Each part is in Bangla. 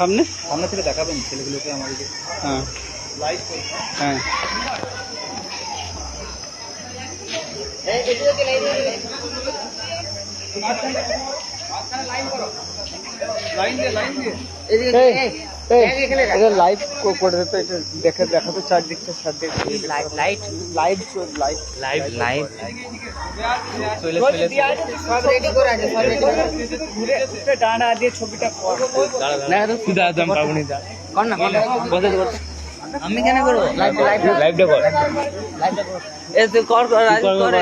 সামনে? সামনে থেকে দেখাবেন ছেলেগুলোকে আমাদেরকে। হ্যাঁ। লাইন হ্যাঁ। লাইন দিয়ে লাইন দিয়ে। এটা লাইভ করে দিতে দেখে দেখা তো চারদিকটা চারদিক লাইট লাইট ডানা দিয়ে ছবিটা সুদা একদম পাবনি দা কর না কর বসে আমি কেন করব? লাইভ লাইভ লাইভটা কর। এ তুই কর কর কর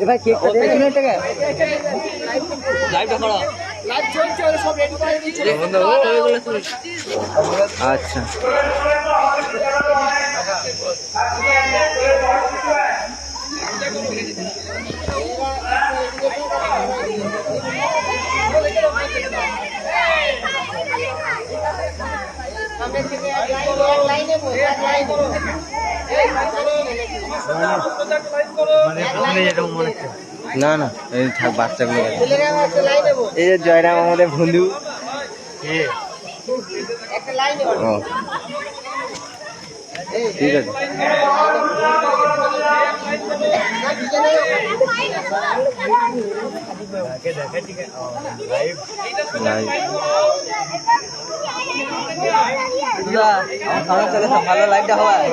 এ ভাই কেক কাটে টাকা লাইভটা করো। আচ্ছা। মানে মনে হচ্ছে। না না এই থাক বাচ্চাগুলো এই যে জয়রাম আমাদের বন্ধু। ও। ঠিক আছে। ভালো লাইভটা হওয়া এই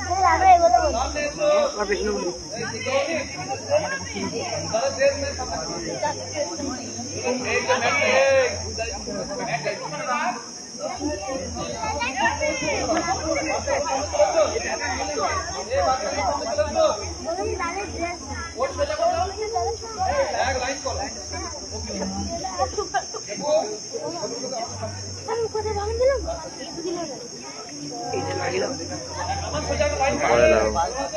পেছনে বসে যা পেছনে বসে যা পরে লাগাবো আচ্ছা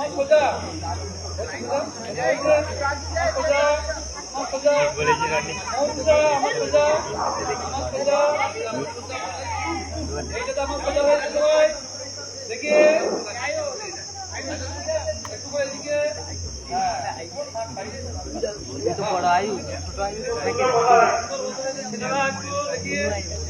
শোনো তোমরা অনেক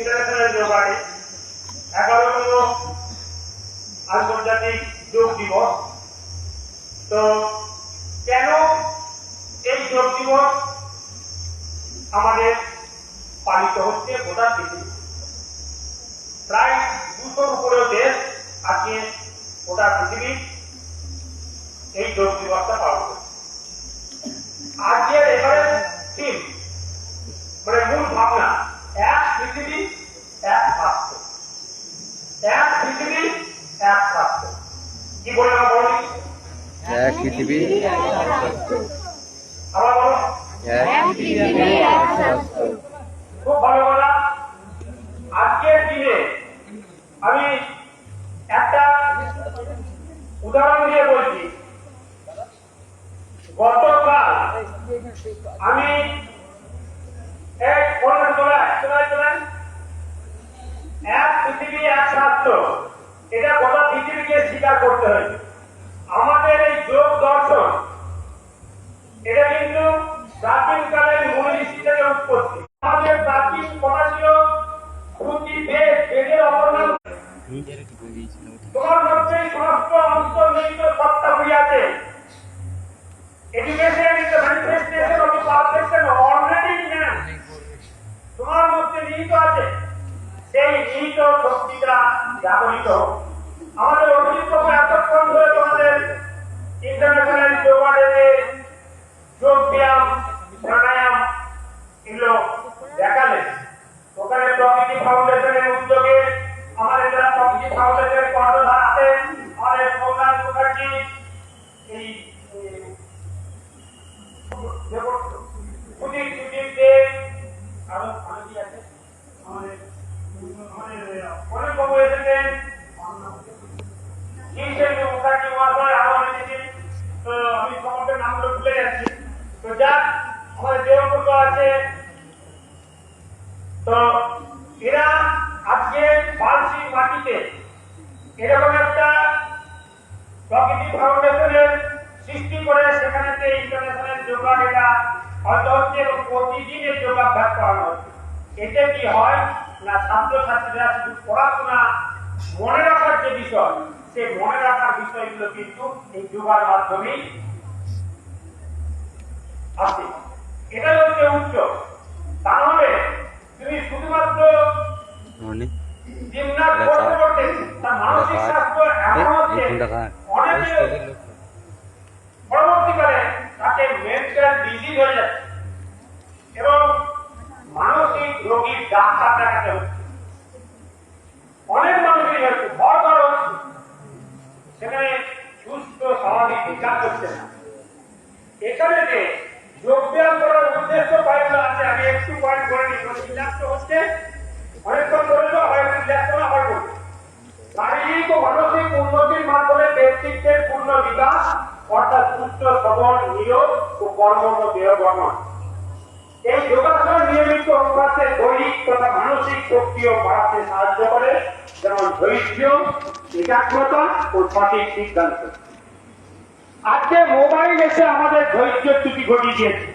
ইন্টারন্যাশনাল যোগা ডে এগারোতম আন্তর্জাতিক যোগ দিবস। তো কেন এই যোগ দিবস আমাদের পালিত হচ্ছে গোটা পৃথিবী? প্রায় দুশোর উপরেও দেশ আজকে গোটা পৃথিবী এই যোগ দিবসটা পালন করছে। আজকের এবারে থিম মানে মূল ভাবনা এক পৃথিবী এক স্বাস্থ্য এক পৃথিবী এক স্বাস্থ্য কি বললাম বলি এক পৃথিবী। আবার খুব ভালো কথা। আজকের দিনে আমি একটা উদাহরণ দিয়ে বলছি। গতকাল আমি এক পৃথিবী এক স্বাস্থ্য। এটা গোটা পৃথিবীকে স্বীকার করতে হয়েছে। আমাদের এই যোগ দর্শন, এটা কিন্তু প্রাচীনকালের মুনি উৎপত্তি আমাদের প্রাচীন পটাশীয় শ্রুতি বেদ বেদের তোমার মধ্যে সমস্ত আছে। সেই নিহিত শক্তিটা জাগরিত। আমাদের ইন্টারন্যাশনাল যোগা ডেতে যোগ ব্যায়াম প্রাণায়াম এগুলো দেখালেন। ওখানে প্রকৃতি ফাউন্ডেশনের উদ্যোগে আমাদের যারা প্রকৃতি ফাউন্ডেশনের কর্ণধার আছেন, আমাদের কল্যাণ মুখার্জি এই আছে। তো এরা আজকে বালসিং মাটিতে এরকম একটা প্রকৃতি ফাউন্ডেশনের সৃষ্টি করে সেখানে ইন্টারন্যাশনাল যোগা এটা হয়তো হচ্ছে এবং প্রতিদিনের যোগাভ্যাস করানো হচ্ছে। এতে কি হয় না ছাত্রছাত্রীরা শুধু পড়াশোনা, মনে রাখার যে বিষয় সেই মনে রাখার বিষয়গুলো কিন্তু এই যোগার মাধ্যমেই আসে এটা হচ্ছে উচ্চ তাহলে তুমি শুধুমাত্র মানে? করতে করতে তার মানসিক স্বাস্থ্য এমন হচ্ছে এই ফোনটা কার? অনেকে পরবর্তীকালে তাকে মেন্টাল ডিজিজ হয়ে যাচ্ছে। এবং মানসিক রোগীর ডাক্তার দেখাতে হচ্ছে। অনেক মানুষই হচ্ছে ভর ভর হচ্ছে সেখানে সুস্থ স্বাভাবিক বিচার করছে না এখানে যে যোগব্যায়াম করার উদ্দেশ্য কয়েকগুলো আছে আমি একটু পয়েন্ট করে নিই রিল্যাক্স হচ্ছে অনেকক্ষণ ধরে তো হয় রিল্যাক্স করা হয় করছে শারীরিক ও মানসিক উন্নতির মাধ্যমে ব্যক্তিত্বের পূর্ণ বিকাশ, অর্থাৎ সুস্থ সবল নিয়োগ ও দেহ গঠন। এই যোগাসন নিয়মিত অভ্যাসে দৈহিক তথা মানসিক শক্তিও বাড়াতে সাহায্য করে, যেমন ধৈর্য, একাগ্রতা ও সঠিক সিদ্ধান্ত। আজকে মোবাইল এসে আমাদের ধৈর্য ত্রুটি ঘটিয়ে দিয়েছে।